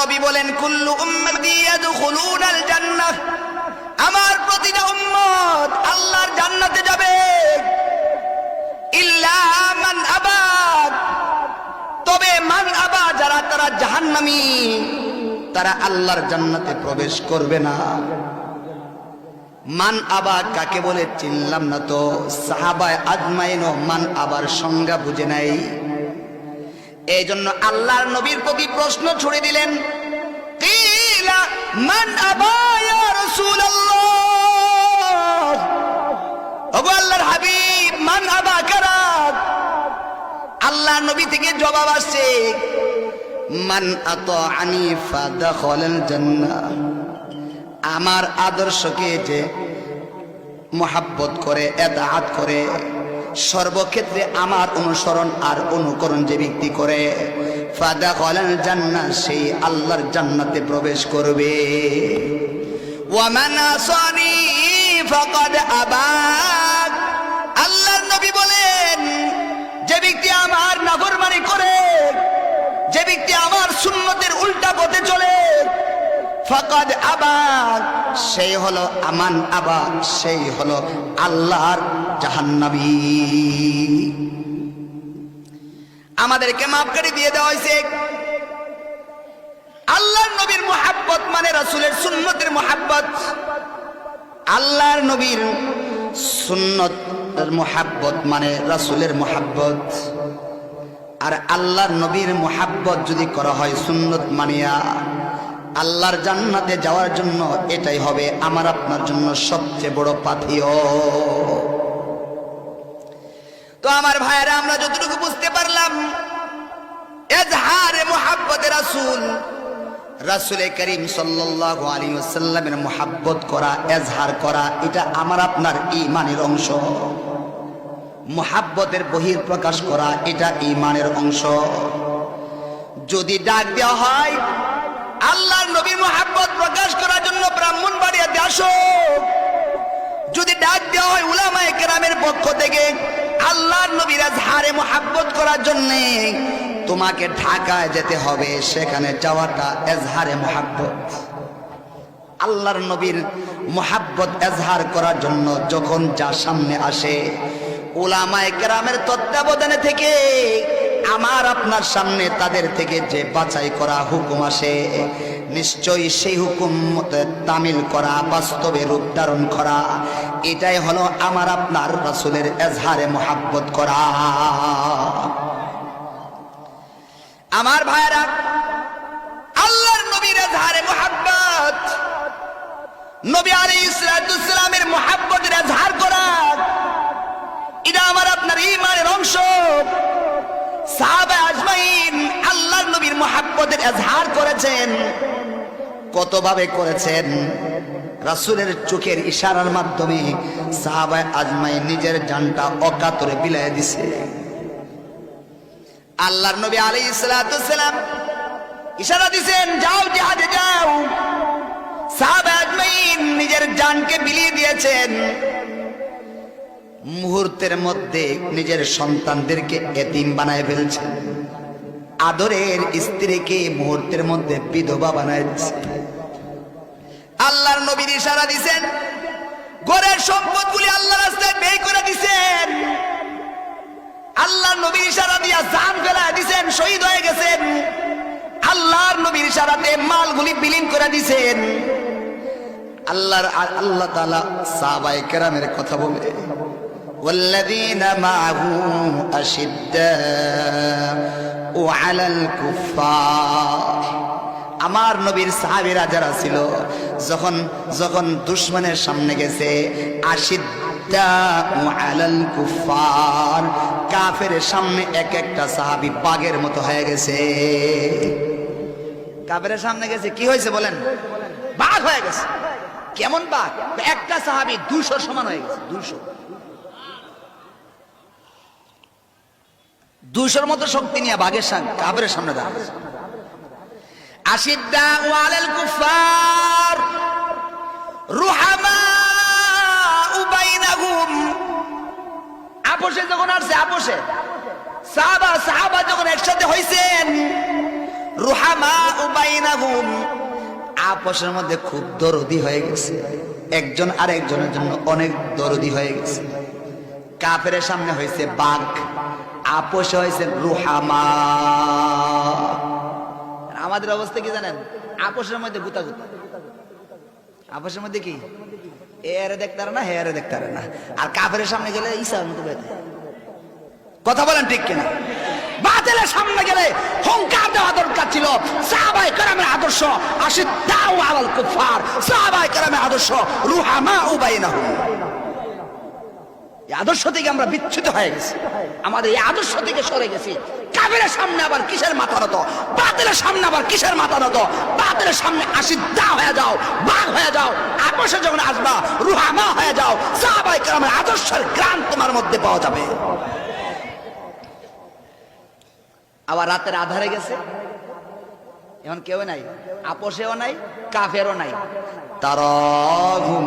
নবী বলেন, কুল্লু উম্মতি আমার প্রতিটা উম্মত আল্লাহর জান্নাতে যাবে। আবাদ তবে মান আবা যারা তারা জাহান্নামী, তারা আল্লাহর জান্নাতে প্রবেশ করবে না। মান আবা কাকে বলে চিনলাম না তো। সাহাবায় আজমাইন মান আবার সংজ্ঞা বুঝে নাই। এই জন্য আল্লাহর নবীর প্রতি প্রশ্ন ছুড়ে দিলেন মান আল্লাহর হাবিব, মান আবা নবী থেকে জবাব আসছে, মান আতাআনি ফাদাখালাল জান্নাহ। আমার আদর্শকে যে মোহাব্বত করে, এদাহাত করে সর্বক্ষেত্রে আমার অনুসরণ আর অনুকরণ যে ব্যক্তি করে। ফাদা কলাল জান্নাত সেই আল্লাহর জান্নাতে প্রবেশ করবে। ওয়ামান আসানি ফাকাদ আবাদ। আল্লাহর নবী বলেন, যে ব্যক্তি আমার নাফরমানি করে, যে ব্যক্তি আমার সুন্নতের উল্টা পথে চলে ফকদ আবাদ সেই হলো আমান আবাদ সেই হলো আল্লাহর জাহান্নাবী। আমাদেরকে মাফ করে দিয়ে দেওয়া হয়েছে। আল্লাহর নবীর মোহাব্বত মানে রাসূলের সুন্নতের মোহাব্বত। আল্লাহর নবীর সুন্নতের মোহাব্বত মানে রাসূলের মোহাব্বত। আর আল্লাহর নবীর মোহাব্বত যদি করা হয় সুন্নত মানিয়া আল্লাহর জান্নাতে যাওয়ার জন্য এটাই হবে আমার আপনার জন্য সবচেয়ে বড় পাথিয় তো আমার ভাইয়েরা, আমরা যতটুকু বুঝতে পারলাম, এজহারে মোহাব্বতে রাসূল, রাসূলে করিম সাল্লাল্লাহু আলাইহি ওয়াসাল্লামের মোহাব্বত করা, এজহার করা, এটা আমার আপনার ঈমানের অংশ। মোহাব্বতের বহির প্রকাশ করা, এটা ঈমানের অংশ। যদি ডাক দেওয়া হয় আল্লাহর নবীর মোহাব্বত প্রকাশ করার জন্য ব্রাহ্মণ বাড়িয়াতে আসো। যদি ডাক দেওয়া হয় উলামায়ে কেরামের পক্ষ থেকে, আল্লাহর নবীর আজহারে মোহাব্বত করার জন্য তোমাকে ঢাকায় যেতে হবে, সেখানে যাওয়াটা এজহারে মোহাব্বত। আল্লাহর নবীর মোহাব্বত এজহার করার জন্য যখন যা সামনে আসে ওলামায় কেরামের তত্ত্বাবধানে থেকে আমার আপনার সামনে তাদের থেকে যে বাছাই করা হুকুম আসে, নিশ্চয়ই সেই হুকুম তামিল করা, বাস্তবে রূপ ধারণ করা, এটাই হলো আমার আপনার রাসূলের এজহারে মোহাব্বত করা। আমার ভাইরা আল্লাহর নবীর এজহারে মোহাব্বত, নবী আলাইহিস সালামের মোহাব্বতের এজহার করা, এটা আমার আপনার ইমানের অংশ। সাহাবা আজমাইন নবীর মোহাব্বতের এজহার করেছেন। কতভাবে করেছেন? রাসূলের চোখের ইশারার মাধ্যমে সাহাবা আজমাইন নিজের জানটা অকাতরে বিলায় দিছে। আল্লাহর নবী আলাইহিস সালাম ইশারা দিছেন, যাও জিহাদে, যাও। সাহাবা আজমাইন নিজের জানকে বিলিয়ে দিয়েছেন। মুহূর্তের মধ্যে নিজের সন্তানদেরকে এতিম বানায় ফেলছে। আদরের স্ত্রীকে মুহূর্তের মধ্যে বিধবা বানায় আল্লাহর নবীর ইশারা দিছেন, ঘরের সম্পদগুলি আল্লাহ রাস্তায় ব্যয় করে দিছেন। আল্লাহর নবীর ইশারা দিয়া জান ফেলায় দিছেন, শহীদ হয়ে গেছেন। আল্লাহর নবীর ইশারাতে মালগুলি বিলীন করে দিছেন। আল্লাহর আল্লাহ তাআলা সাহাবায়ে কেরামের কথা বলে والذين معه أشداء على الكفار আমার নবীর সাহাবীরা যারা ছিল যখন যখন দুশ্মনের সামনে গেছে আশিদ্দা আলাল কুফার কাফের সামনে এক একটা সাহাবী বাঘের মতো হয়ে গেছে কাফের সামনে গেছে কি হয়েছে বলেন বাঘ হয়ে গেছে কেমন বাঘ একটা সাহাবী দুশো সমান হয়ে গেছে দুশো দুশোর মতো শক্তি নিয়ে বাঘের সামনে কাবের সামনে দাঁড়াবে আশিদ্দা কুফার রুহামা উবাইনাহুম আপোষে যখন আসছে, আপোষে। সাহাবা সাহাবা যখন একসাথে হইছেন রুহামা উবাইনাহুম আপসের মধ্যে খুব দরদি হয়ে গেছে। একজন আর একজনের জন্য অনেক দরদি হয়ে গেছে। কাফের সামনে হয়েছে বাঘ। আপোষে হয়েছে রুহামা। আমাদের অবস্থা কি জানেন? আপোষের মধ্যে গুতা গুতা আপোষের মধ্যে কি? এ আরে দেখতে না, হে আরে দেখতে পারে না। আর কাফের সামনে গেলে ঈশা মতো বেঁধে। কথা বলেন ঠিক কিনা? বাতিলের সামনে গেলে হুঙ্কার দেওয়া দরকার ছিল। সাহাবাই কেরামের আদর্শ আসি দাও আলাল কুফার সাহাবাই কেরামের আদর্শ রুহামা উবাইনাহুম আদর্শ থেকে আমরা বিচ্ছুত হয়ে গেছি। আমাদের এই আদর্শ থেকে সরে গেছি। কাবের সামনে আবার কিসের মাথা নত? বাতিলের সামনে আবার কিসের মাথা নত? বাতিলের সামনে আসি দা হয়ে যাও, বাঘ হয়ে যাও আপসে যখন আসবা, রুহামা হয়ে যাও সাহাবাই কেরামের আদর্শের গ্রাম তোমার মধ্যে পাওয়া যাবে। আবার রাতের আধারে গেছে। এখন কেউ নাই, আপোষেও নাই, কাফেরও নাই। তারাহুম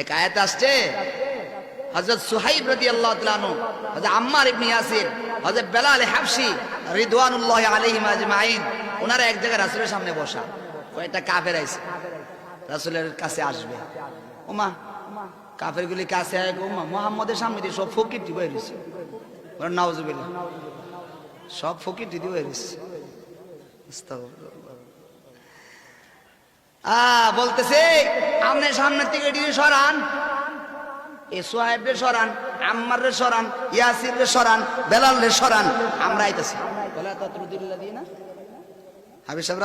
এক আয়াত আসছে। হযরত সুহাইব রাদিয়াল্লাহু তাআলা আনহু, হযরত আম্মার ইবনে ইয়াসির, হযরত বেলাল হাবশি রিদওয়ানুল্লাহি আলাইহিম আজমাইন ওনারা এক জায়গায় রাসূলের সামনে বসা। কয়টা কাফের আইছে, রাসূলের কাছে আসবে। ওমা কাফেরগুলি কাছে ওমা মুহাম্মদের সামনে দিয়ে সব ফকির দিবে রইছে। ওরা নাউজুবিল্লাহ। সব ফকির দিদি আ বলতেছে, আমনে সামনে থেকে দিদি সরান। এ সোহাইবের সরান আম্মার রে সরান ইয়াসির রে সরান বেলাল রে সরান, আমরা আইতেছি। না হাবিব সাহেব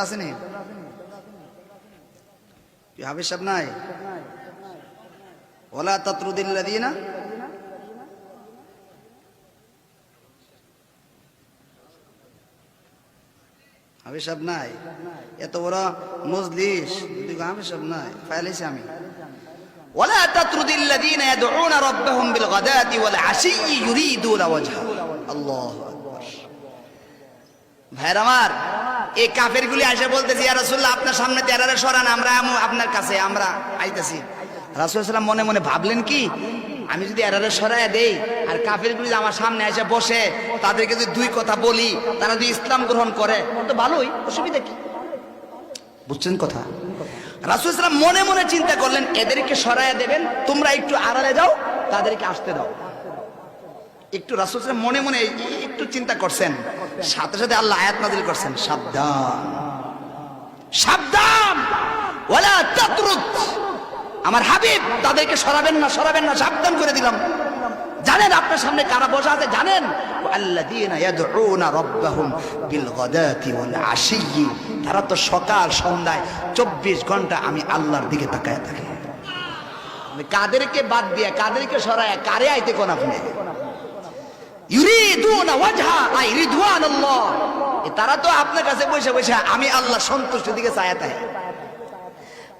হাবিব সাহেব নাই? না নাই? এত বড় মজলিস আমি সব নাই ফাইলেছি আমি ولا تطرد الذين يدعون ربهم بالغداة والعشي يريدون وجهه الله أكبر ভাইর আমার এই কাফের গুলি আসে বলতেছি ইয়া রাসূলুল্লাহ আপনার সামনে তেরারে সরান আমরা আমু আপনার কাছে আমরা আইতেছি রাসূলুল্লাহ মনে মনে ভাবলেন কি আমি যদি এরারে সরাইয়া দেই আর কাফের গুলি আমার সামনে এসে বসে তাদেরকে যদি দুই কথা বলি তারা যদি ইসলাম গ্রহণ করে তো ভালোই অসুবিধা কি বুঝছেন কথা? রাসুল ইসলাম মনে মনে চিন্তা করলেন, এদেরকে সরাইয়া দেবেন, তোমরা একটু আড়ালে যাও, তাদেরকে আসতে দাও। একটু রাসুল ইসলাম মনে মনে একটু চিন্তা করছেন, সাথে সাথে আল্লাহ আয়াত নাজিল করছেন, সাবধান। সাবধান! ওয়ালা তাতরুদ! আমার হাবিব, তাদেরকে সরাবেন না সরাবেন না, সাবধান করে দিলাম। জানেন আপনার সামনে কারা বসা আছে? জানেন? তারা তো সকাল, সন্ধ্যায় 24 ঘণ্টা আমি আল্লাহর দিকে তাকায় থাকি। কাদেরকে বাদ দিয়ে, কাদেরকে সরায়, কারে আইতে কোন আপনি? তারা তো আপনার কাছে বসে বসে আমি আল্লাহ সন্তুষ্টির দিকে চায় তাই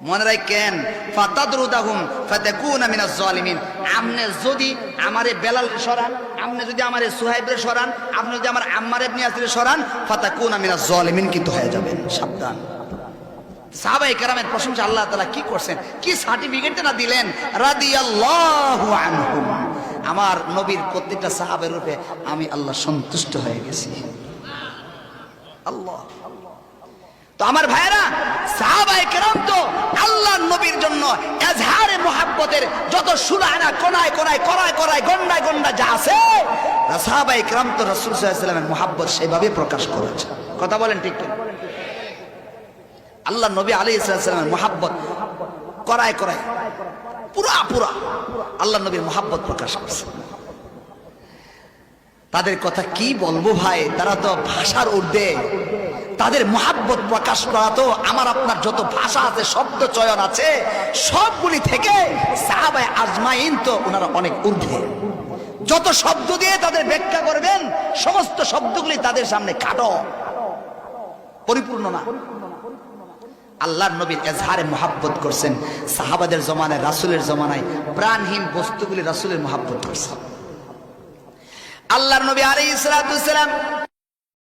মনে রাখেন, ফাতাদরুদাহুম ফাতাকুনা মিনাজ জালিমিন। আপনি যদি আমারে বেলাল সরান, আপনি যদি আমারে সুহাইবরে সরান, আপনি যদি আমার আম্মার ইবনে ইয়াসির সরান, ফাতাকুনা মিনাজ জালিমিন কিন্তু হয়ে যাবেন, সাবধান। সাহাবাই কেরামের প্রশংসা আল্লাহ তাআলা কি করছেন? কি সার্টিফিকেট না দিলেন? রাদিয়াল্লাহু আনহুম। আমার নবীর প্রত্যেকটা সাহাবের রূপে আমি আল্লাহ সন্তুষ্ট হয়ে গেছি। আল্লাহ তো আমার ভাইরা আল্লাহ নবীর সেভাবে প্রকাশ করেছে। কথা বলেন ঠিক আল্লাহ নবী আলী করায় করায়, পুরা পুরা আল্লাহ নবীর মোহাব্বত প্রকাশ করছে। তাদের কথা কি বলব ভাই? তারা তো ভাষার ঊর্ধ্বে। তাদের মহাব্বত প্রকাশ করা তো আমার আপনার যত ভাষা আছে শব্দ চয়ন আছে, সবগুলি থেকে সাহাবায় আজমাইন তো ওনারা অনেক ঊর্ধ্বে। যত শব্দ দিয়ে তাদের ব্যাখ্যা করবেন, সমস্ত শব্দগুলি তাদের সামনে কাটো পরিপূর্ণ না। আল্লাহর নবীর এজহারে মোহাব্বত করছেন। সাহাবাদের জমানায়, রাসুলের জমানায় প্রাণহীন বস্তুগুলি রাসুলের মোহাব্বত করছেন। আল্লাহর নবী আলী ইসলাতাম